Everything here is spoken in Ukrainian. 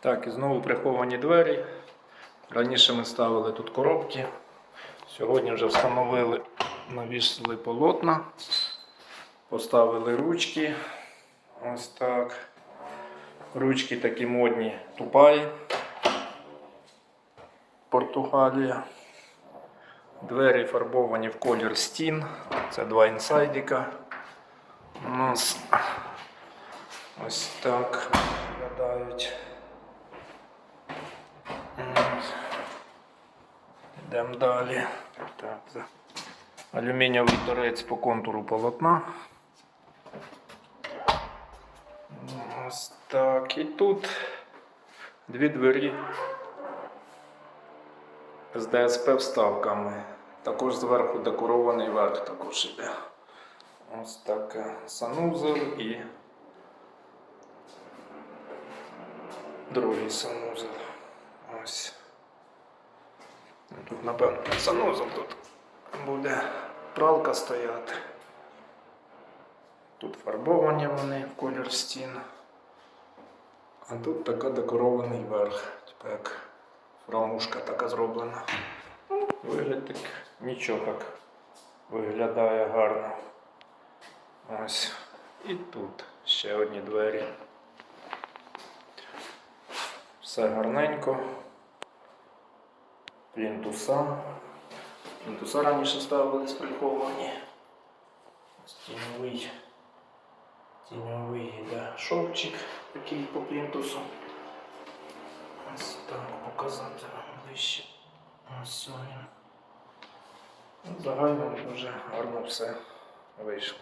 Так, і знову приховані двері. Раніше ми ставили тут коробки. Сьогодні вже встановили, навісили полотна, поставили ручки. Ось так. Ручки такі модні тупаї. Португалія. Двері фарбовані в колір стін. Це два інсайдіка. У нас ось так виглядають. Ось. Йдемо далі. Так, за- алюмінієвий торець по контуру полотна. Ось так. І тут дві двері з ДСП вставками. Також зверху декорований верх також іде. Ось так санузел і другий санузел. Ось. Тут, напевно, не санузел тут буде пралка стояти. Тут фарбовані вони в колір стін. А тут така декорований верх, типу як фрамушка така зроблена. Ну, Вигляд так нічого так виглядає гарно. Ось. І тут ще одні двері. Все гарненько. Плінтуса. Плінтуса раніше ставились приховані. Ось Тіньовий. Тіньовий йде шовчик такий по плінтусу. Ось так показати вам ближче. Ось він. Загально дуже гарно все вийшло.